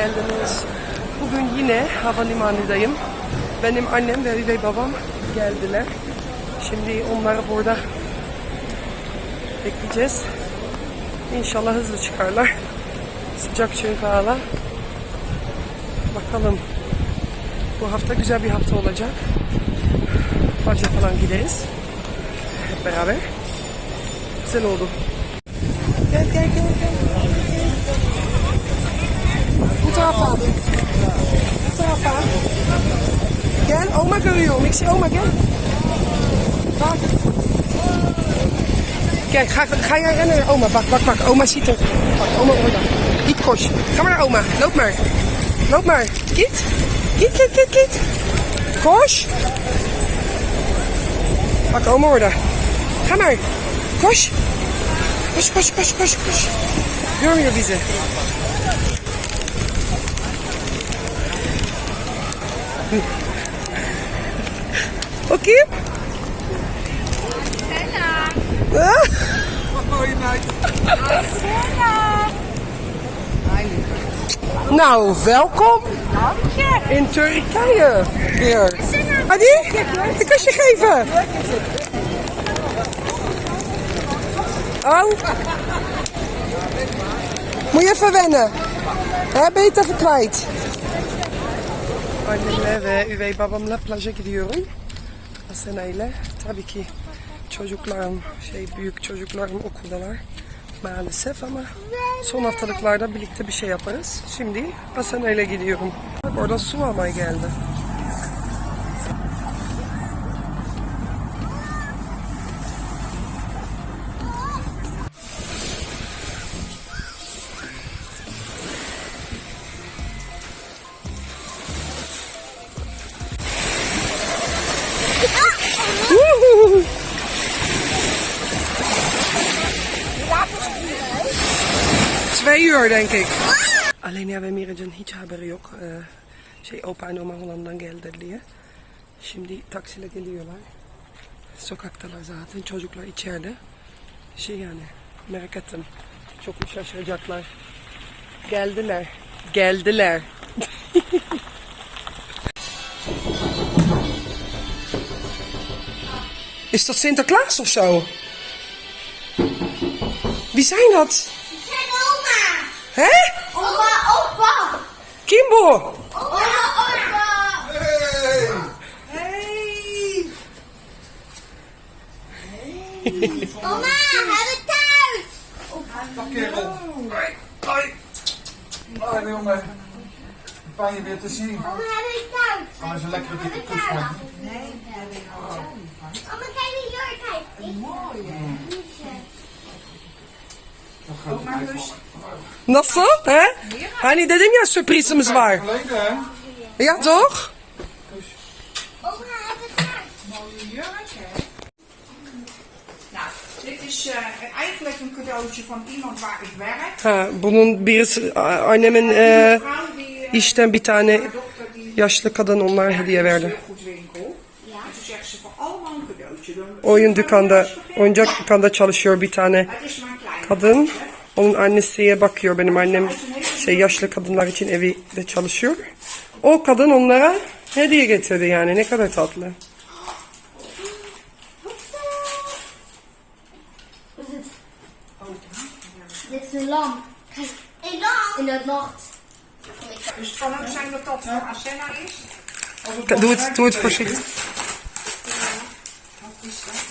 geldiniz. Bugün yine havalimanındayım. Benim annem ve üvey babam geldiler. Şimdi onları burada bekleyeceğiz. İnşallah hızlı çıkarlar. Sıcak çünkü hala. Bakalım. Bu hafta güzel bir hafta olacak. Plaja falan gideriz. Hep beraber. Güzel oldu. Gel gel gel gel. Bu tarafa. Bu tarafa. Gel oma görüyorum. Ik zie oma gel. Bak. Kijk, ga, ga jij rennen naar oma. Bak, bak, bak. Oma ziet er. Bak, oma orada. Git koş. Ga maar naar oma. Loop maar. Loop maar. Git. Git, git, git, git. Koş. Bak oma orada. Ga maar. Koş. Koş, koş, koş, koş, koş. Görmüyor bizi. Bakayım. Ah. Nou, welkom in Turkije weer. Hadi, een kusje geven. Oh. Moet je even wennen. Hè, ben je het even kwijt? Annemle ve üvey babamla plaja gidiyorum. Asena ile. Tabii ki çocuklarım, şey büyük çocuklarım okuldalar maalesef ama son haftalıklarda birlikte bir şey yaparız. Şimdi Asena ile gidiyorum. Orada su almaya geldi. Denk ik. Alena ve Miraç'ın hiç haberi yok. Ee, şey opa and oma Hollanda'dan geldi diye. Şimdi taksiyle geliyorlar. Sokaktalar zaten. Çocuklar içeride. Şey yani merak ettim. Çok şaşıracaklar. Geldiler. Geldiler. Is dat Sinterklaas of zo? Wie zijn dat? Hé? Oma, opa. Kimbo. Opa, opa. Hey. Hey. hey. Oma, heb het thuis. Pak kerel. Hoi, hoi. Hoi, jongen. Fijn je weer te zien. Oma, hebben het thuis. Kom eens een lekker dikke kus van. Nee, heb ik Oma, kijk naar Jurk. Mooi, hè? Oma, rust. Nasıl? Hè? Hani dedim ya sürprizimiz var. Ja toch? Dit is eh, eigenlijk een cadeautje van iemand waar ik werk. Ha, bunun birisi annemin Een e, işten bir tane yaşlı kadın onlara hediye verdi. Oyun dükkanda, oyuncak dükkanda çalışıyor bir tane kadın. Onun annesiye bakıyor. Benim annem şey yaşlı kadınlar için evde çalışıyor. O kadın onlara hediye getirdi yani. Ne kadar tatlı. İs een lamp. En dan. in de nacht. Dus het kan ook zijn dat dat voor Asena is. Doe het, doe het voorzichtig. Wat is dat?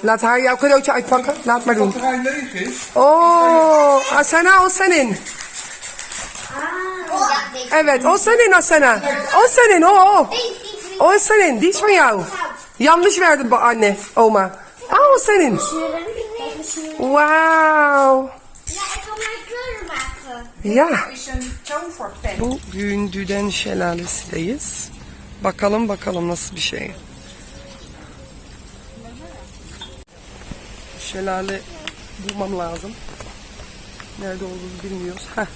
Laat haar jouw cadeautje uitpakken. Laat maar doen. Oh, Asena o senin. Evet, o senin Asena. O senin, o o. O senin, die is van jou. Yanlış verdi bu anne, oma. Ah, o senin. Wauw. Ja, ik kan mijn kleuren maken. Ja. Het is een toverpen. Bugün Düden Şelalesi'deyiz. Bakalım bakalım nasıl bir şey. Şelale bulmam lazım. Nerede olduğunu bilmiyoruz. Heh.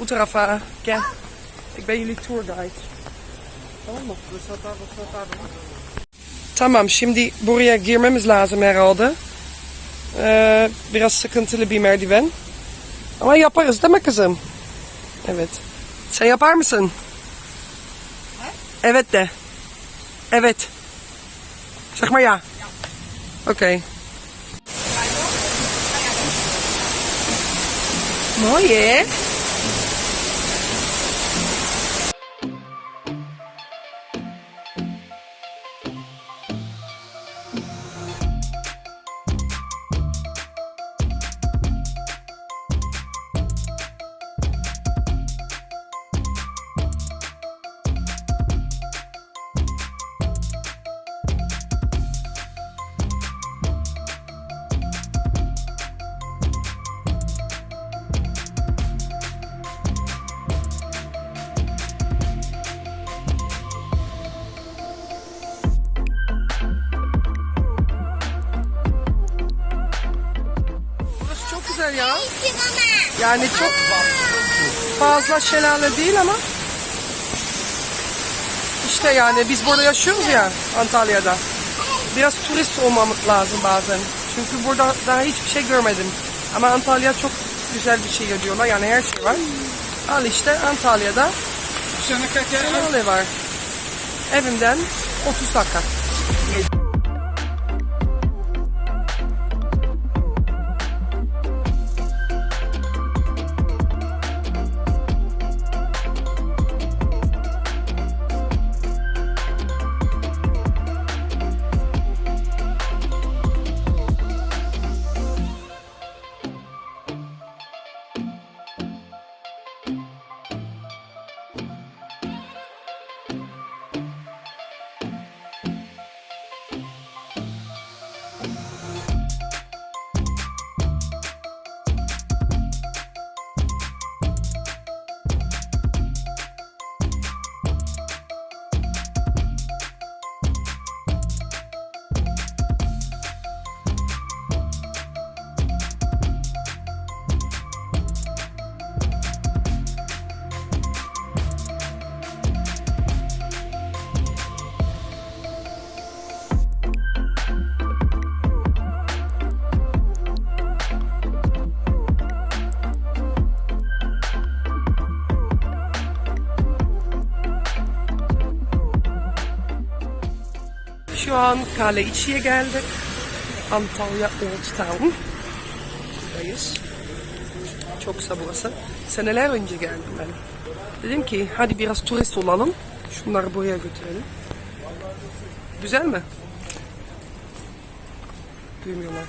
Bu tarafa gel. Ik ben jullie tourguide. Tamam mı? Tamam şimdi buraya girmemiz lazım herhalde. Ee, biraz sıkıntılı bir merdiven. Ama yaparız değil mi kızım? Evet. Sen yapar mısın? Evet de. Evet. Zeg maar ja. Oké. Mooi hè? Burası ya. Yani çok fazla şelale değil ama işte yani biz burada yaşıyoruz ya Antalya'da. Biraz turist olmamak lazım bazen. Çünkü burada daha hiçbir şey görmedim. Ama Antalya çok güzel bir şey diyorlar. Yani her şey var. Al işte Antalya'da şelale var. Evimden 30 dakika. An kale içiye geldik. Antalya Old Town. Buradayız. Çok kısa burası. Seneler önce geldim ben. Dedim ki hadi biraz turist olalım. Şunları buraya götürelim. Güzel mi? Duymuyorlar.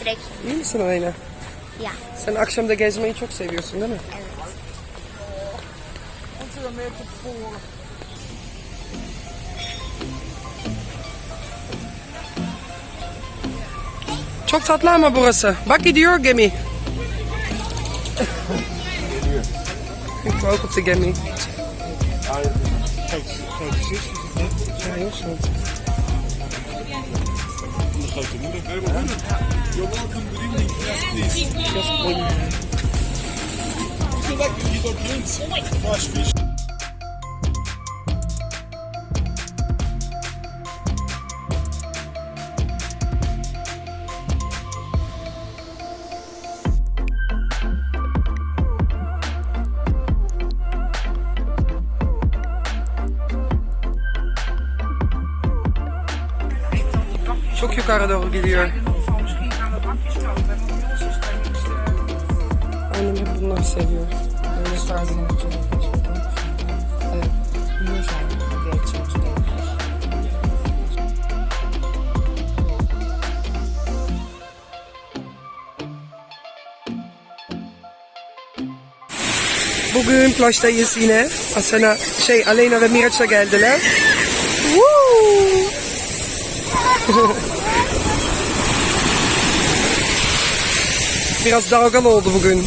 Direkt. İyi misin Aleyna? Ya. Sen akşamda gezmeyi çok seviyorsun değil mi? Evet. Çok tatlı ama burası. Bak gidiyor gemi. Ik wou ook op de gemi. Ja, heel goed. Çok yukarı doğru gidiyor. Van misschien gaan we bakjes kopen, want bij ons is daar niks. eh, Annem hep bunları seviyor. Böyle tarzı. Bugün plajdayız yine. Asena, şey Aleyna ve Miraç da geldiler. Woo! Biraz dalgalı oldu bugün.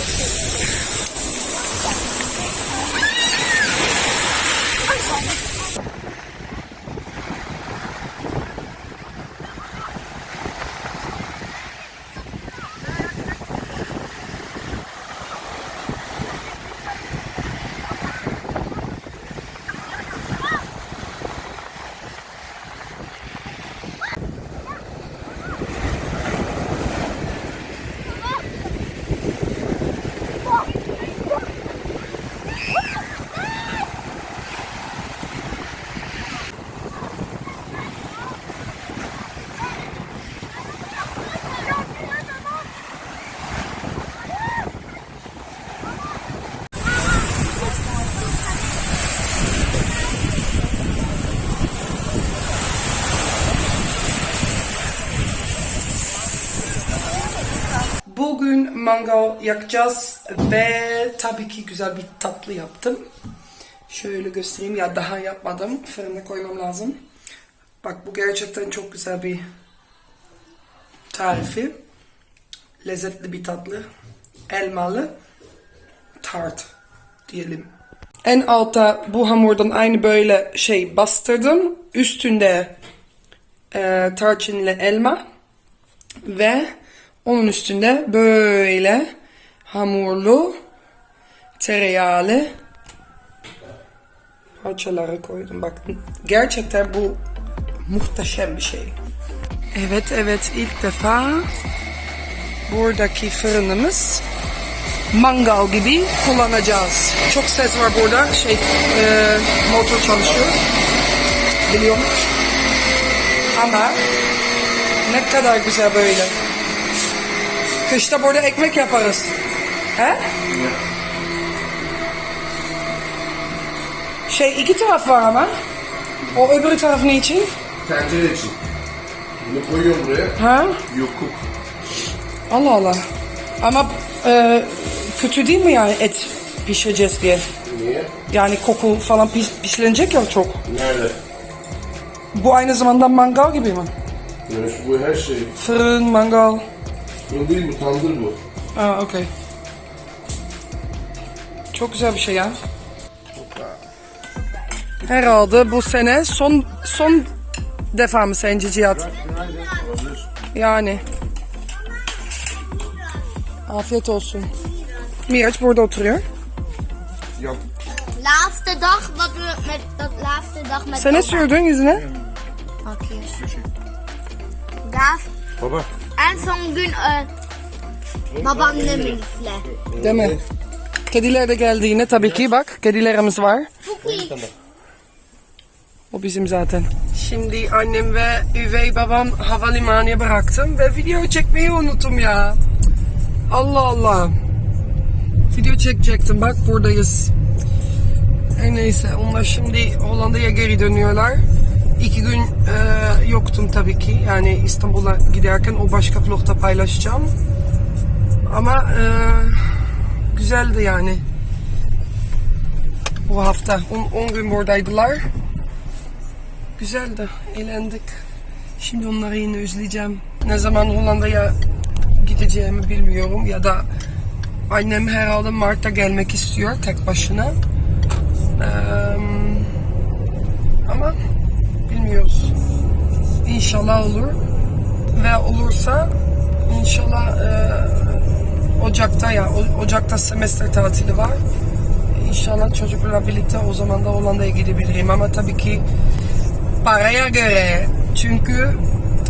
mangal yakacağız ve tabii ki güzel bir tatlı yaptım. Şöyle göstereyim. Ya daha yapmadım. Fırına koymam lazım. Bak bu gerçekten çok güzel bir tarifi. Lezzetli bir tatlı. Elmalı tart diyelim. En alta bu hamurdan aynı böyle şey bastırdım. Üstünde e, tarçınlı elma ve onun üstünde böyle hamurlu tereyağlı parçaları koydum. Bak gerçekten bu muhteşem bir şey. Evet evet ilk defa buradaki fırınımız mangal gibi kullanacağız. Çok ses var burada. Şey e, motor çalışıyor. Biliyorum. Ama ne kadar güzel böyle. Kışta burada ekmek yaparız. He? Şey iki taraf var ama. O öbür taraf ne için? Tencere için. Bunu koyuyorum buraya. Ha? Yokuk. Allah Allah. Ama e, kötü değil mi yani et pişireceğiz diye? Niye? Yani koku falan pis, pişirecek ya çok. Nerede? Bu aynı zamanda mangal gibi mi? Şu bu her şey. Fırın, mangal. Bu değil bu tandır bu. Aa okey. Çok güzel bir şey ya. Herhalde bu sene son son defa mı sence Cihat? Yani. Afiyet olsun. Miraç burada oturuyor. Yap. Laatste dag wat we met dat laatste dag met Sen ne sürdün yüzüne? Hier. Daar Baba. En son gün e, babaanneminle. Değil mi? Kediler de geldi yine tabii ki bak. Kedilerimiz var. Poekie. O bizim zaten. Şimdi annem ve üvey babam havalimanına bıraktım ve video çekmeyi unuttum ya. Allah Allah. Video çekecektim bak buradayız. Her neyse onlar şimdi Hollanda'ya geri dönüyorlar. İki gün e, yoktum tabii ki. Yani İstanbul'a giderken o başka vlogda paylaşacağım. Ama e, güzeldi yani. Bu hafta 10 gün buradaydılar. Güzeldi, eğlendik. Şimdi onları yine özleyeceğim. Ne zaman Hollanda'ya gideceğimi bilmiyorum ya da annem herhalde Mart'ta gelmek istiyor tek başına. Eee, ama bilmiyoruz. İnşallah olur ve olursa inşallah eee, Ocak'ta ya Ocak'ta semester tatili var. İnşallah çocuklarla birlikte o zaman da Hollanda'ya gidebilirim ama tabii ki paraya göre. Çünkü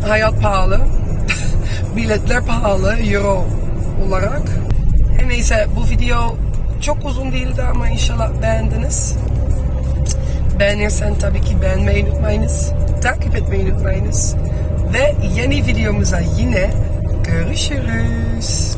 hayat pahalı. Biletler pahalı euro olarak. Her neyse bu video çok uzun değildi ama inşallah beğendiniz. Beğenirsen tabii ki beğenmeyi unutmayınız. Takip etmeyi unutmayınız. Ve yeni videomuza yine görüşürüz.